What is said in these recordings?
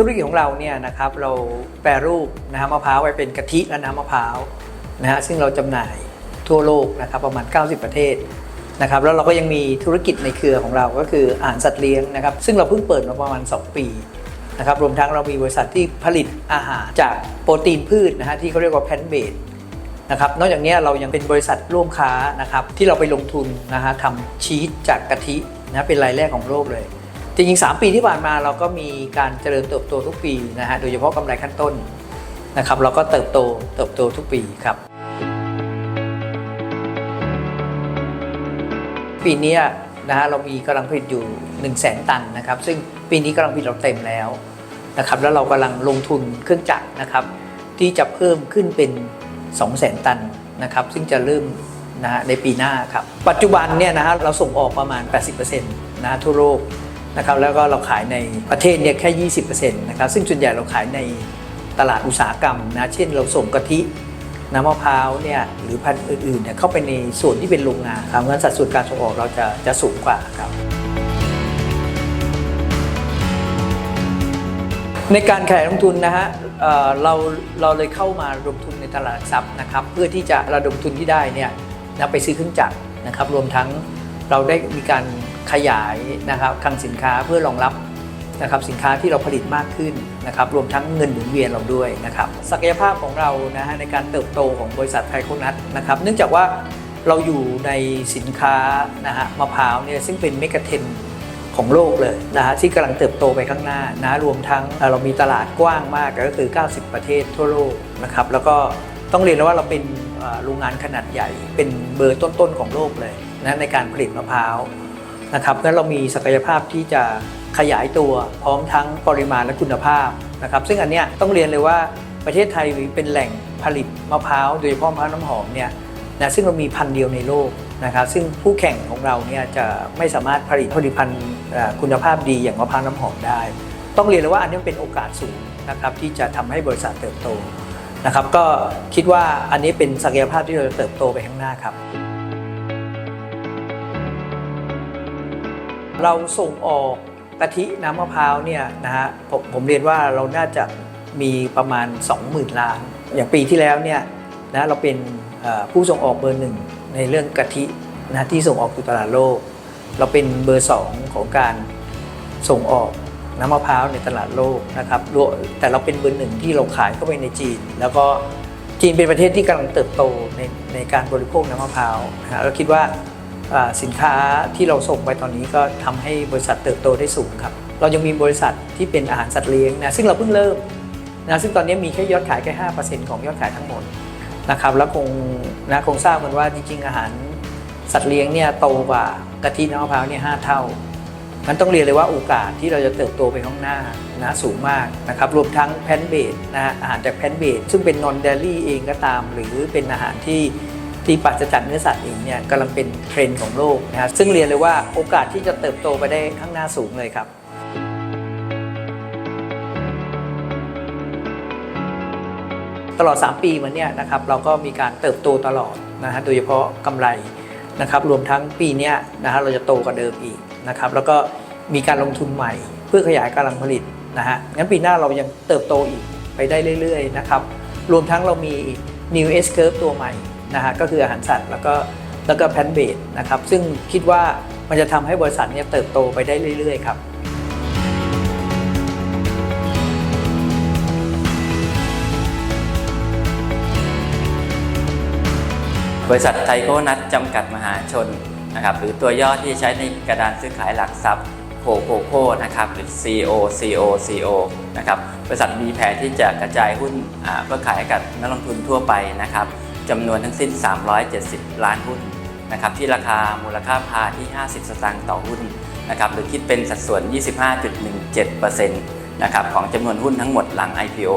ธุรกิจของเราเนี่ยนะครับเราแปรรูปนะฮะมะพร้าวไว้เป็นกะทิและน้ำมะพร้าวนะฮะซึ่งเราจำหน่ายทั่วโลกนะครับประมาณ 90 ประเทศนะครับแล้วเราก็ยังมีธุรกิจในเครือของเราก็คืออาหารสัตว์เลี้ยงนะครับ ซึ่งเราเพิ่งเปิดมาประมาณ 2 ปีนะครับรวมทั้งเรามีบริษัทที่ผลิตอาหารจากโปรตีนพืชนะฮะที่เขาเรียกว่าแพนเบดนะครับนอกจากนี้เรายังเป็นบริษัทร่วมค้านะครับที่เราไปลงทุนนะฮะทำชีสจากกะทินะเป็นรายแรกของโลกเลย จริงๆ 3 ปีที่ผ่านมาเราก็มีการเจริญเติบโตทุกปีนะฮะโดยเฉพาะกำไรขั้นต้นนะครับเราก็เติบโตเติบโตทุกปีครับ ปีนี้นะฮะเรามีกำลังผลิตอยู่ 1 0 0 0 0แสนตันนะครับ ซึ่งปีนี้กำลังผลิตเราเต็มแล้วนะครับแล้วเรากำลังลงทุนเครื่องจักรนะครับ ที่จะเพิ่มขึ้นเป็น 2 0 0แสนตันนะครับ ซึ่งจะเริ่มนะฮะในปีหน้าครับ ปัจจุบันเนี่ยนะฮะเราส่งออกประมาณ 80%นะทั่วโลก นะครับแล้วก็เราขายในประเทศเนี่ยแค่ 20%นะครับซึ่งส่วนใหญ่เราขายในตลาดอุตสาหกรรมนะเช่นเราส่งกะทิน้ำมะพร้าวเนี่ยหรือพันธุ์อื่นๆเนี่ยเข้าไปในส่วนที่เป็นโรงงานครับงั้นสัดส่วนการส่งออกเราจะจะสูงกว่าครับในการขยายลงทุนนะฮะเเราเราเลยเข้ามาระดมทุนในตลาดหลักทรัพย์นะครับ เพื่อที่จะระดมทุนที่ได้เนี่ยนะไปซื้อเครื่องจักรนะครับ รวมทั้งเราได้มีการ ขยายนะครับคลังสินค้าเพื่อรองรับนะครับสินค้าที่เราผลิตมากขึ้นนะครับรวมทั้งเงินหมุนเวียนเราด้วยนะครับศักยภาพของเรานะฮะในการเติบโตของบริษัทไทยโคนัทนะครับเนื่องจากว่าเราอยู่ในสินค้านะฮะมะพร้าวเนี่ยซึ่งเป็นเมกะเทรนด์ของโลกเลยนะฮะที่กำลังเติบโตไปข้างหน้านะรวมทั้งเรามีตลาดกว้างมากก็คือ 90 ประเทศทั่วโลกนะครับแล้วก็ต้องเรียนแล้วว่าเราเป็นโรงงานขนาดใหญ่ เป็นเบอร์ต้นๆของโลกเลยนะในการผลิตมะพร้าว นะครับงั้นเรามีศักยภาพที่จะขยายตัวพร้อมทั้งปริมาณและคุณภาพนะครับซึ่งอันเนี้ยต้องเรียนเลยว่าประเทศไทยเป็นแหล่งผลิตมะพร้าวโดยเฉพาะมะพร้าวน้ำหอมเนี่ยนะซึ่งเรามีพันเดียวในโลกนะครับซึ่งผู้แข่งของเราเนี่ยจะไม่สามารถผลิตผลิตภัณฑ์คุณภาพดีอย่างมะพร้าวน้ำหอมได้ ต้องเรียนเลยว่าอันนี้เป็นโอกาสสูงนะครับที่จะทำให้บริษัทเติบโตนะครับก็คิดว่าอันนี้เป็นศักยภาพที่เราจะเติบโตไปข้างหน้าครับ เราส่งออกกะทิน้ำมะพร้าวเนี่ยนะฮะผมผมเรียนว่าเราน่าจะมีประมาณ 20,000 ล้าน อย่างปีที่แล้วเนี่ยนะเราเป็นผู้ส่งออกเบอร์หนึ่งในเรื่องกะทินะที่ส่งออกสู่ตลาดโลก เราเป็นเบอร์สองของการส่งออกน้ำมะพร้าวในตลาดโลกนะครับรวมแต่เราเป็นเบอร์หนึ่งที่เราขายเข้าไปในจีน แล้วก็จีนเป็นประเทศที่กำลังเติบโตในในการบริโภคน้ำมะพร้าวนะเราคิดว่า สินค้าที่เราส่งไปตอนนี้ก็ทำให้บริษัทเติบโตได้สูงครับ เรายังมีบริษัทที่เป็นอาหารสัตว์เลี้ยงนะซึ่งเราเพิ่งเริ่มนะซึ่งตอนนี้มีแค่ยอดขายแค่ห้าของยอดขายทั้งหมดนะครับแล้วคงนะคงทราบกันว่าจริงๆอาหารสัตว์เลี้ยงเนี่ยโตกว่ากะทิน้ำมะพร้าวเนี่ยห้าเท่ามันต้องเรียนเลยว่าโอกาสที่เราจะเติบโตไปข้างหน้านะสูงมากนะครับรวมทั้งแพนเบดนะอาหารจากแพนเบดซึ่งเป็นนอนเดลี่เองก็ตาม หรือเป็นอาหารที่ ที่ปราศจากเนื้อสัตว์เองเนี่ยกำลังเป็นเทรนด์ของโลกนะฮะซึ่งเรียนเลยว่าโอกาสที่จะเติบโตไปได้ข้างหน้าสูงเลยครับตลอด 3 ปีมาเนี่ยนะครับเราก็มีการเติบโตตลอดนะฮะโดยเฉพาะกำไรนะครับรวมทั้งปีนี้นะฮะเราจะโตกว่าเดิมอีกนะครับแล้วก็มีการลงทุนใหม่เพื่อขยายกำลังผลิตนะฮะงั้นปีหน้าเรายังเติบโตอีกไปได้เรื่อยๆนะครับรวมทั้งเรามี New S Curve ตัวใหม่ นะฮะก็คืออาหารสัตว์แล้วก็แล้วก็แพนเบดนะครับซึ่งคิดว่ามันจะทำให้บริษัทเนี่ยเติบโตไปได้เรื่อย ๆ ครับบริษัทไทโคนัทจำกัดมหาชนนะครับหรือตัวย่อที่ใช้ในกระดานซื้อขายหลักทรัพย์โคโคโคนะครับหรือ CO CO CO นะครับบริษัทมีแผนที่จะกระจายหุ้นเพื่อขายกับนักลงทุนทั่วไปนะครับ จำนวนทั้งสิ้น 370 ล้านหุ้นนะครับที่ราคามูลค่าพาที่ 50 สตางค์ต่อหุ้นนะครับหรือคิดเป็นสัดส่วน 25.17%นะครับของจำนวนหุ้นทั้งหมดหลัง IPO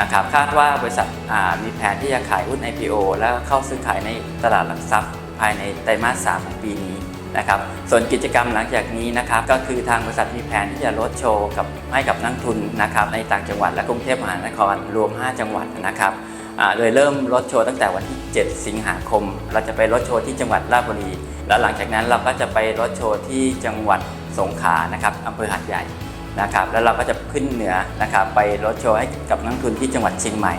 นะครับคาดว่าบริษัทมีแผนที่จะขายหุ้น IPO แล้วเข้าซื้อขายในตลาดหลักทรัพย์ ภายในไตรมาส 3 ของปีนี้นะครับส่วนกิจกรรมหลังจากนี้นะครับก็คือทางบริษัทมีแผนที่จะลดโชว์กับให้กับนักทุนนะครับในต่างจังหวัดและกรุงเทพมหานครรวม 5 จังหวัดนะครับ อ่าโดยเริ่มลดโชว์ตั้งแต่วันที่ 7 สิงหาคม เราจะไปลดโชว์ที่จังหวัดราชบุรี แล้วหลังจากนั้นเราก็จะไปลดโชว์ที่จังหวัดสงขลานะครับอำเภอหาดใหญ่นะครับ แล้วเราก็จะขึ้นเหนือนะครับไปรถโชว์ให้กับนักทุนที่จังหวัดเชียงใหม่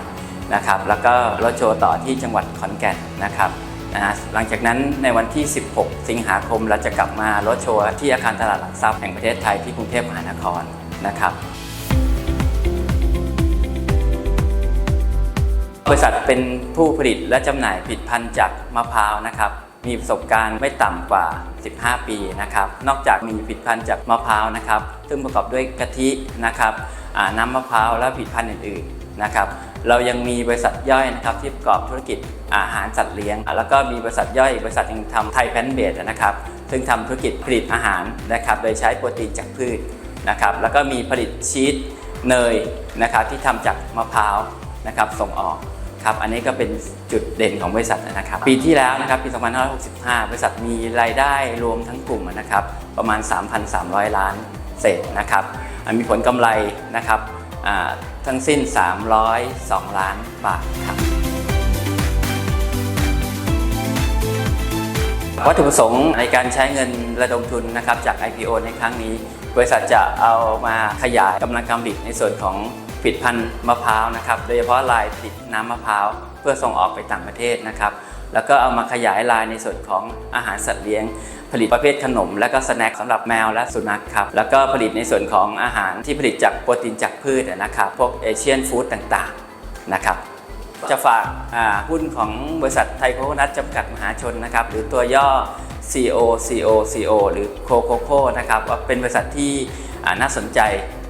นะครับ แล้วก็รถโชว์ต่อที่จังหวัดขอนแก่นนะครับนะฮะหลังจากนั้นในวันที่ 16 สิงหาคมเราจะกลับมารถโชว์ที่อาคารตลาดหลักทรัพย์แห่งประเทศไทยที่กรุงเทพมหานครนะครับ บริษัทเป็นผู้ผลิตและจำหน่ายผลิตภัณฑ์จากมะพร้าวนะครับ มีประสบการณ์ไม่ต่ำกว่า 15 ปีนะครับ นอกจากมีผลิตภัณฑ์จากมะพร้าวนะครับ ซึ่งประกอบด้วยกะทินะครับน้ำมะพร้าวและผลิตภัณฑ์อื่นๆนะครับเรายังมีบริษัทย่อยนะครับที่ประกอบธุรกิจอาหารสัตว์เลี้ยง แล้วก็มีบริษัทย่อยบริษัทยังทำไทยแพนเบดนะครับ ซึ่งทำธุรกิจผลิตอาหารนะครับ โดยใช้โปรตีนจากพืชนะครับ แล้วก็มีผลิตชีสเนยนะครับที่ทำจากมะพร้าวนะครับส่งออก ครับอันนี้ก็เป็นจุดเด่นของบริษัทนะครับ ปีที่แล้วนะครับปี2565 บริษัทมีรายได้รวมทั้งกลุ่มนะครับประมาณ 3,300 ล้านเศษนะครับมีผลกำไรนะครับทั้งสิ้น 302 ล้านบาทครับวัตถุประสงค์ในการใช้เงินระดมทุนนะครับจาก IPO ในครั้งนี้ บริษัทจะเอามาขยายกำลังการผลิตในส่วนของ ผลิตภัณฑ์มะพร้าวนะครับโดยเฉพาะลายผลิตน้ำมะพร้าว เพื่อส่งออกไปต่างประเทศนะครับ แล้วก็เอามาขยายลายในส่วนของอาหารสัตว์เลี้ยง ผลิตประเภทขนม และก็สแน็คสำหรับแมวและสุนัขครับแล้วก็ผลิตในส่วนของอาหารที่ผลิตจากโปรตีนจากพืชนะครับพวกเอเชียนฟู้ดต่างๆนะครับจะฝากาหุ้นของบริษัทไทยโคโคนัทจำกัดมหาชนนะครับ หรือตัวย่อ CO CO CO หรือโคโคโคนะครับว่าเป็นบริษัทที่น่าสนใจ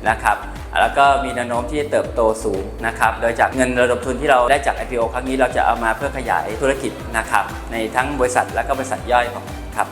นะครับ แล้วก็มีแนวโน้มที่จะเติบโตสูงนะครับ โดยจากเงินระดมทุนที่เราได้จาก IPO ครั้งนี้เราจะเอามาเพื่อขยายธุรกิจนะครับในทั้งบริษัทและก็บริษัทย่อยของครับ